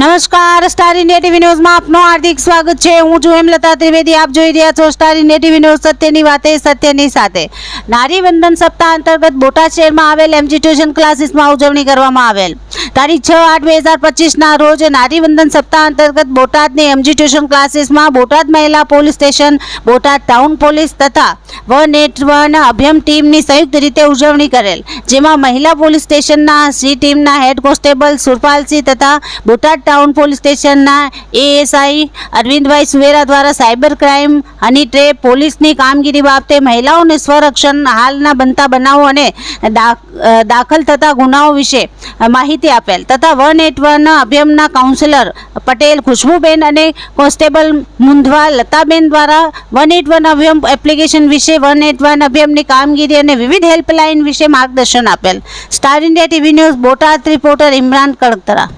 નમસ્કાર star India TV ન્યૂઝમાં આપનું હાર્દિક સ્વાગત છે. હું છું હેમલતા ત્રિવેદી. આપ જોઈ રહ્યા છો સ્ટાર ઇન્ડિયા ટીવી ન્યૂઝ સત્યની વાતે, સત્યની સાથે. નારી વંદન સપ્તાહ અંતર્ગત બોટાદ શહેરમાં આવેલ એમજી ટ્યુશન ક્લાસીસમાં ઉજવણી કરવામાં આવેલ. તારીખ છ આઠ બે હજાર પચીસના રોજ નારીવંદન સપ્તાહ અંતર્ગત બોટાદની એમજી ટ્યુશન ક્લાસીસમાં બોટાદ મહિલા police station, Botad town police તથા વન એટ વન અભ્યમ ટીમની સંયુક્ત રીતે ઉજવણી કરેલ, જેમાં મહિલા પોલીસ સ્ટેશનના સી ટીમના હેડ કોન્સ્ટેબલ સુરપાલસિંહ તથા બોટાદ ટાઉન પોલીસ સ્ટેશનના એએસઆઈ અરવિંદભાઈ સુવેરા દ્વારા સાયબર ક્રાઇમ હની ટ્રેપ પોલીસની કામગીરી બાબતે મહિલાઓને સ્વરક્ષણ હાલના બનતા બનાવો અને દાખલ થતા ગુનાઓ વિશે માહિતી આપેલ તથા વન એટ વન અભિયમના કાઉન્સિલર પટેલ, ખુશ્બુબેન અને કોન્સ્ટેબલ મુંધવા, લતાબેન દ્વારા one eight one Abhayam application વિશે વન એટ વન અભિયમની કામગીરી અને વિવિધ હેલ્પલાઇન વિશે માર્ગદર્શન આપેલ. Star India TV news, Botad reporter Imran Kadkatra.